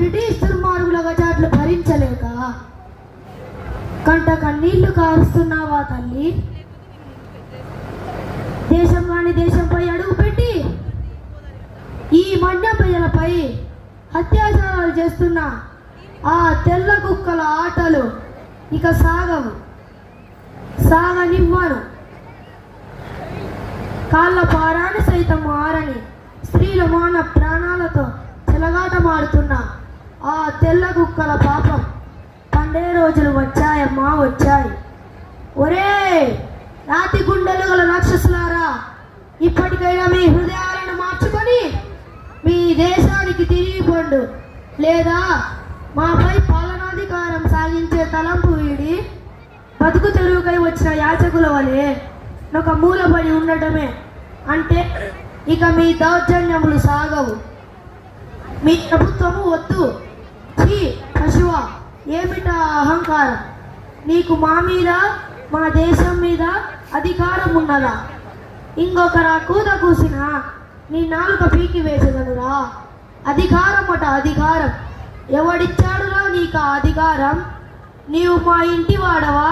British దుర్మార్గుల గజాట్లు భరించలేక కంట కన్నీళ్ళు కారుస్తున్నావా తల్లి? దేశం కాని దేశంపై అడుగుపెట్టి ఈ మన్య ప్రజలపై అత్యాచారాలు చేస్తున్న ఆ తెల్ల కుక్కల ఆటలు ఇక సాగవు. సాగనివ్వను. కాళ్ళ పారాని సైతం ఆరని స్త్రీల మాన ప్రాణాలతో కుక్కల పాపం. పండే రోజులు వచ్చాయమ్మా వచ్చాయి. ఒరే రాతి గుండెలు గల రాక్షసులారా ఇప్పటికైనా మీ హృదయాలను మార్చుకొని మీ దేశానికి తిరిగిపోండు లేదా మాపై పాలనాధికారం సాగించే తలంపు వీడి బతుకు తెరువుకై వచ్చిన యాచకుల వలె ఒక మూలపడి ఉండటమే. అంటే ఇక మీ దౌర్జన్యములు సాగవు. మీ ప్రభుత్వము వద్దు ఛీ పశువ ఏమిటా అహంకారం? నీకు మా మీద మా దేశం మీద అధికారం ఉన్నదా? ఇంకొకరా కూత కూసిన నీ నాలుక పీకి వేసగలరా అధికారం అట అధికారం. ఎవడిచ్చాడురా నీకు ఆ అధికారం? నీవు మా ఇంటి వాడవా?